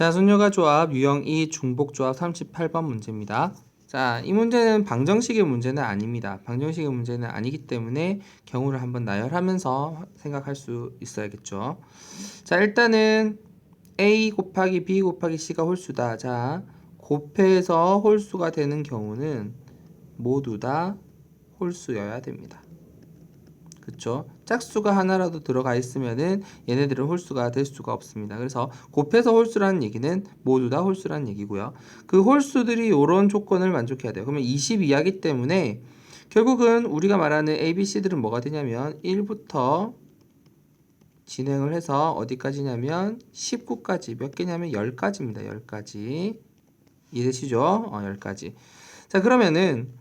자, 손녀가 조합 유형 2 중복 조합 38번 문제입니다. 자, 이 문제는 방정식의 문제는 아닙니다. 방정식의 문제는 아니기 때문에 경우를 한번 나열하면서 생각할 수 있어야겠죠. 자, 일단은 A 곱하기 B 곱하기 C가 홀수다. 자, 곱해서 홀수가 되는 경우는 모두 다 홀수여야 됩니다. 그쵸? 짝수가 하나라도 들어가 있으면은 얘네들은 홀수가 될 수가 없습니다. 그래서 곱해서 홀수라는 얘기는 모두 다 홀수라는 얘기고요. 그 홀수들이 이런 조건을 만족해야 돼요. 그러면 22하기 때문에 결국은 우리가 말하는 A, B, C들은 뭐가 되냐면 1부터 진행을 해서 어디까지냐면 19까지 몇 개냐면 10가지입니다. 10가지 이해되시죠? 어, 10가지 자 그러면은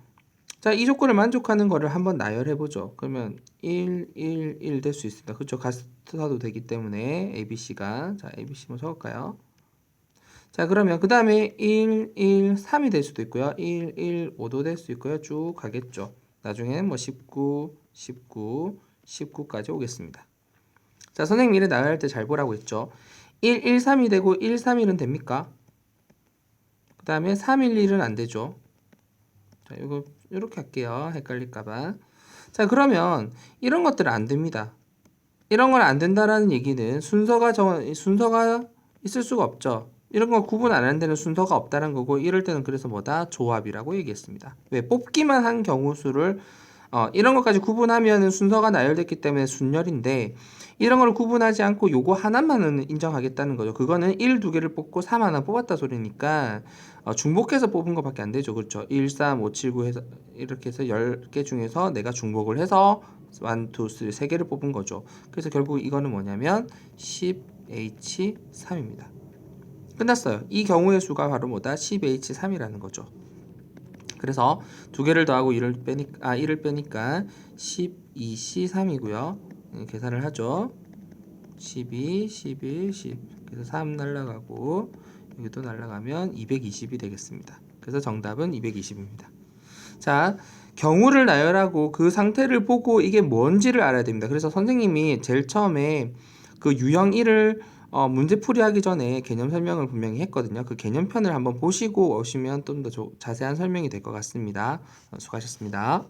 자, 이 조건을 만족하는 거를 한번 나열해 보죠. 그러면 1, 1, 1 될 수 있습니다. 그렇죠? 가스트도 되기 때문에 ABC가 자, ABC 한번 적을까요? 자, 그러면 그 다음에 1, 1, 3이 될 수도 있고요. 1, 1, 5도 될 수 있고요. 쭉 가겠죠. 나중에는 뭐 19, 19, 19까지 오겠습니다. 자, 선생님 이를 나열할 때 잘 보라고 했죠. 1, 1, 3이 되고 1, 3, 1은 됩니까? 그 다음에 3, 1, 1은 안 되죠. 자, 이거 이렇게 할게요. 헷갈릴까봐. 자, 그러면 이런 것들은 안 됩니다. 이런 건 안 된다라는 얘기는 순서가 정 순서가 있을 수가 없죠. 이런 거 구분 안 하는 데는 순서가 없다는 거고 이럴 때는 그래서 뭐다 조합이라고 얘기했습니다. 왜 뽑기만 한 경우 수를 어, 이런 것까지 구분하면은 순서가 나열됐기 때문에 순열인데 이런 걸 구분하지 않고 요거 하나만은 인정하겠다는 거죠. 그거는 1, 두 개를 뽑고 3 하나 뽑았다 소리니까 어, 중복해서 뽑은 것밖에 안 되죠. 그렇죠? 1, 3, 5, 7, 9 해서 이렇게 해서 10개 중에서 내가 중복을 해서 1, 2, 3, 3개를 뽑은 거죠. 그래서 결국 이거는 뭐냐면 10H3입니다. 끝났어요. 이 경우의 수가 바로 뭐다? 10H3이라는 거죠. 그래서 두 개를 더하고 1을 빼니까 아 1을 빼니까 12C3이고요. 계산을 하죠. 12, 11, 10. 그래서 3 날라가고 여기도 날라가면 220이 되겠습니다. 그래서 정답은 220입니다. 자, 경우를 나열하고 그 상태를 보고 이게 뭔지를 알아야 됩니다. 그래서 선생님이 제일 처음에 그 유형 1을 어, 문제 풀이 하기 전에 개념 설명을 분명히 했거든요. 그 개념편을 한번 보시고 오시면 좀 더 자세한 설명이 될 것 같습니다. 어, 수고하셨습니다.